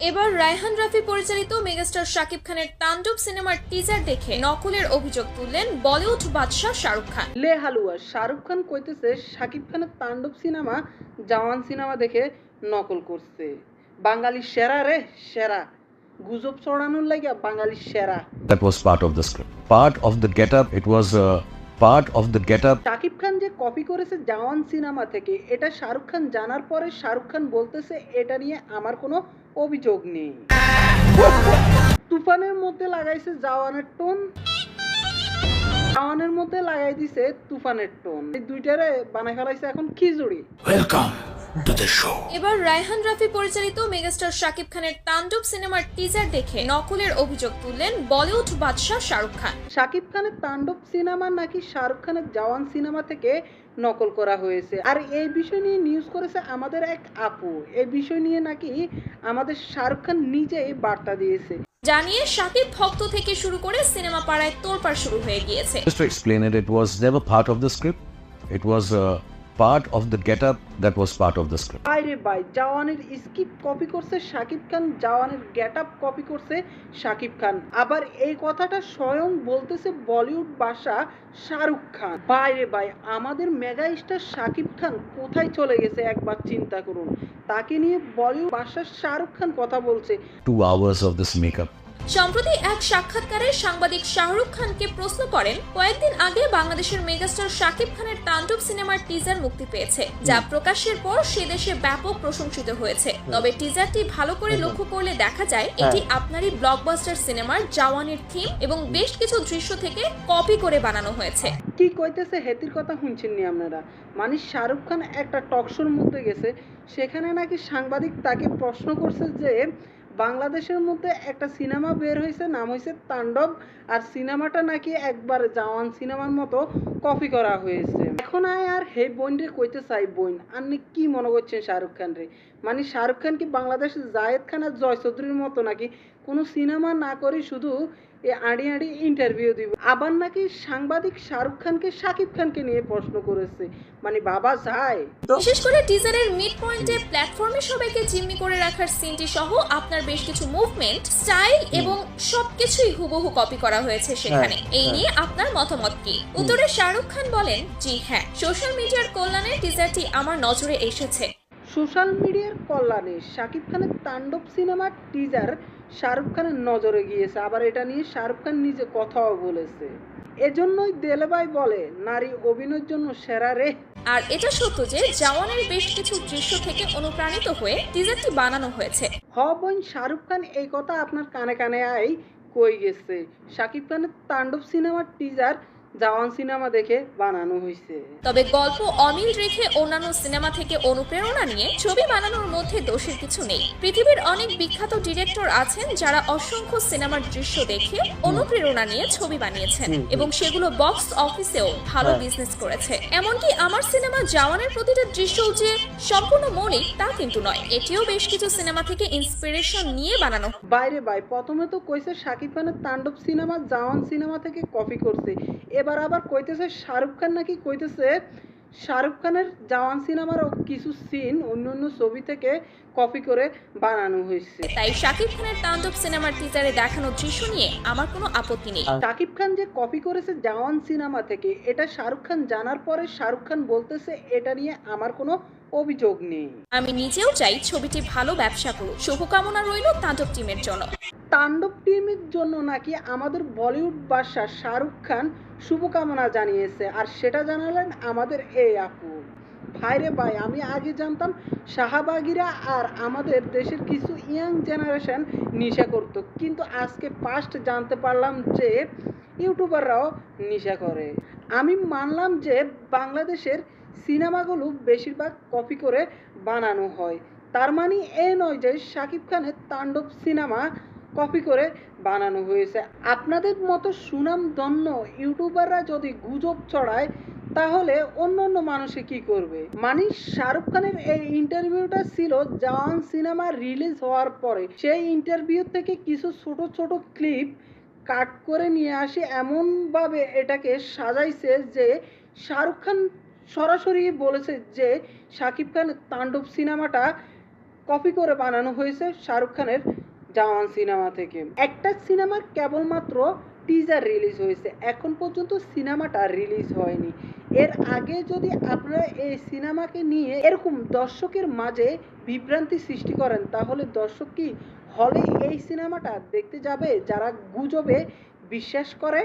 এবার রায়হান রাফি পরিচালিত মেগাস্টার শাকিব খানের তাণ্ডব সিনেমার টিজার দেখে নকলের অভিযোগ তুললেন বলিউড বাদশাহ শাহরুখ খান লে হালুয়া শাহরুখ খান কইতেছে শাকিব খানের তাণ্ডব সিনেমা জওয়ান সিনেমা দেখে নকল করছে বাঙালি সেরা রে সেরা গুজব ছড়ানোর লাগিয়া বাঙালি সেরা That was part of the script. Part of the it was uh, part of the get-up. Shakib Khan যে কপি করেছে জওয়ান সিনেমা থেকে এটা শাহরুখ খান জানার পরে শাহরুখ খান বলতেছে এটা নিয়ে আমার কোনো অভিযোগ নেই। তুফানের মধ্যে লাগাইছে জাওয়ানের টোন। জাওয়ানের মধ্যে লাগাই দিছে তুফানের টোন। এই দুইটারে বানাই ফেলাইছে এখন খিচুড়ি। Show. এবার রায়হান রাফি পরিচালিত মেগাস্টার শাকিব খানের তাণ্ডব সিনেমার টিজার দেখে নকলের অভিযোগ তুললেন বলিউড বাদশাহ শাহরুখ খান। শাকিব খানের তাণ্ডব সিনেমা নাকি শাহরুখ খানের জওয়ান সিনেমা থেকে নকল করা হয়েছে? আর এই বিষয় নিয়ে নিউজ করেছে আমাদের এক আপু। এই বিষয় নিয়ে নাকি আমাদের শাহরুখ খান নিজেই বার্তা দিয়েছে। জানিয়ে শাকিব ভক্ত থেকে শুরু করে সিনেমা পাড়ায় তোলপাড় শুরু হয়ে গিয়েছে। Just to explain it, it was never part of the script. It was uh, part of the get-up that was part of the script. বাইরে বাই জওয়ানের স্কিপ কপি করছে শাকিব খান জওয়ানের গেট আপ কপি করছে শাকিব খান আবার এই কথাটা স্বয়ং বলতেছে বলিউড বাসা শাহরুখ খান বাইরে বাই আমাদের মেগা স্টার শাকিব খান কোথায় চলে গেছে একবার চিন্তা করুন তাকে নিয়ে বলিউড বাসার শাহরুখ খান কথা বলছে Two hours of this makeup. সম্প্রতি এক সাক্ষাৎকারে সাংবাদিক শাহরুখ খানকে প্রশ্ন করেন কয়েকদিন আগে বাংলাদেশের মেগাস্টার শাকিব খানের তাণ্ডব সিনেমার টিজার মুক্তি পেয়েছে যা প্রকাশের পর সে দেশে ব্যাপক প্রশংসিত হয়েছে। তবে টিজারটি ভালো করে লক্ষ্য করলে দেখা যায় এটি আপনারই ব্লকবাস্টার সিনেমার জওয়ানের থিম এবং বেশ কিছু দৃশ্য থেকে কপি করে বানানো হয়েছে। কি কইতেছে হেতির কথা শুনছেন নি আপনারা? মানে শাহরুখ খান একটা টকশোর মধ্যে গেছে সেখানে নাকি সাংবাদিক তাকে প্রশ্ন করছে যে বাংলাদেশের মধ্যে একটা সিনেমা বের হয়েছে, নাম হয়েছে তাণ্ডব, আর সিনেমাটা নাকি একবার জওয়ান সিনেমার মতো কপি করা হয়েছে। এখন আয় আর হে বোন রে, কইতে চাই বোন আপনি কি মনে করছেন শাহরুখ খান রে? মানে শাহরুখ খান কি বাংলাদেশের জায়েদ খান আর জয় চৌধুরীর মতো নাকি কোনো সিনেমা না করে শুধু এ আড়ি আড়ি ইন্টারভিউ দিব। আবার নাকি সাংবাদিক শাহরুখ খানকে শাকিব খানকে নিয়ে প্রশ্ন করেছে। মানে বাবা যায়। বিশেষ করে টিজারের মিড পয়েন্টে প্ল্যাটফর্মে সবাইকে জিম্মি করে রাখার সিনটি সহ আপনার বেশ কিছু মুভমেন্ট স্টাইল এবং সবকিছুই হুবহু কপি করা হয়েছে সেখানে। এই নিয়ে আপনার মতামত কি? উত্তরে শাহরুখ খান বলেন জি হ্যাঁ সোশ্যাল মিডিয়ার কল্যাণে টিজারটি আমার নজরে এসেছে। সোশ্যাল মিডিয়ার কল্যাণে শাকিব খানের তাণ্ডব সিনেমার টিজার শাহরুখ খানের নজরে গিয়েছে আবার এটা নিয়ে শাহরুখ খান নিজে কথাও বলেছে। এজন্যই দেলবাই বলে নারী অভিনয়ের জন্য সেরা রে। আর এটা সত্য যে জওয়ানের বেশ কিছু দৃশ্য থেকে অনুপ্রাণিত হয়ে টিজারটি বানানো হয়েছে। হ বোন শাহরুখ খান এই কথা আপনার কানে কানে আই কই গেছে। শাকিব খানের তাণ্ডব সিনেমার টিজার জওয়ান সিনেমা দেখে বানানো হয়েছে তবে গল্প অমিল রেখে অন্যান্য সিনেমা থেকে অনুপ্রেরণা নিয়ে ছবি বানানোর মধ্যে দোষের কিছু নেই। পৃথিবীর অনেক বিখ্যাত ডিরেক্টর আছেন যারা অসংখ্য সিনেমার দৃশ্য দেখে অনুপ্রেরণা নিয়ে ছবি বানিয়েছেন এবং সেগুলো বক্স অফিসেও ভালো বিজনেস করেছে। এমনকি আমার সিনেমা জওয়ানের প্রতিটা দৃশ্যও যে সম্পূর্ণ মৌলিক তা কিন্তু নয়। এটিও বেশ কিছু সিনেমা থেকে ইন্সপিরেশন নিয়ে বানানো। বাইরে ভাই প্রথমে তো কইছে শাকিব খানের তাণ্ডব সিনেমা জওয়ান সিনেমা থেকে কপি করছে। এবার আবার কইতেছে শাহরুখ খান নাকি কইতেছে শাহরুখ খানের জওয়ান সিনেমারও কিছু সিন অন্য অন্য ছবি থেকে কপি করে বানানো হয়েছে। তাই শাকিব খানের তাণ্ডব সিনেমার টিজারে দেখানো দৃশ্য নিয়ে আমার কোনো আপত্তি নেই। শাকিব খান যে কপি করেছে জওয়ান সিনেমা থেকে এটা শাহরুখ খান জানার পরে শাহরুখ খান বলতেছে এটা নিয়ে আমার কোনো অভিযোগ নেই। আমি নিজেও চাই ছবিটি ভালো ব্যবসা করুক। শুভকামনা রইল তাণ্ডব টিমের জন্য। তাণ্ডব টিমের জন্য নাকি আমাদের বলিউড বাদশা শাহরুখ খান শুভকামনা জানিয়েছে? আর সেটা জানালেন আমাদের এই আপু। ভাইরে ভাই, আমি আগে জানতাম শাহবাগিরা আর আমাদের দেশের কিছু ইয়াং জেনারেশন নেশা করত। কিন্তু আজকে ফার্স্ট জানতে পারলাম যে ইউটিউবাররাও নেশা করে। আমি মানলাম যে বাংলাদেশের সিনেমাগুলো বেশিরভাগ কপি করে বানানো হয়। তার মানে এ নয় যে শাকিব খানের তাণ্ডব সিনেমা কপি করে বানানো হয়েছে। আপনাদের মতো সুনাম সুনামধন্য ইউটিউবাররা যদি গুজব ছড়ায়, তাহলে অন্য অন্য মানুষে কি করবে? মানে শাহরুখ খানের এই ইন্টারভিউটা ছিল জওয়ান সিনেমা রিলিজ হওয়ার পরে। সেই ইন্টারভিউ থেকে কিছু ছোট ছোট ক্লিপ কাট করে নিয়ে আসে। এমনভাবে এটাকে সাজাইছে যে শাহরুখ খান সরাসরি বলেছে যে শাকিব খান তাণ্ডব সিনেমাটা কপি করে বানানো হয়েছে শাহরুখ খানের জওয়ান সিনেমা থেকে। একটা সিনেমা কেবলমাত্র টিজার রিলিজ হয়েছে, এখন পর্যন্ত সিনেমাটা রিলিজ হয়নি। এর আগে যদি আপনারা এই সিনেমাকে নিয়ে এরকম দর্শকের মাঝে বিভ্রান্তি সৃষ্টি করেন, তাহলে দর্শক কি হলে এই সিনেমাটা দেখতে যাবে, যারা গুজবে, বিশ্বাস করে?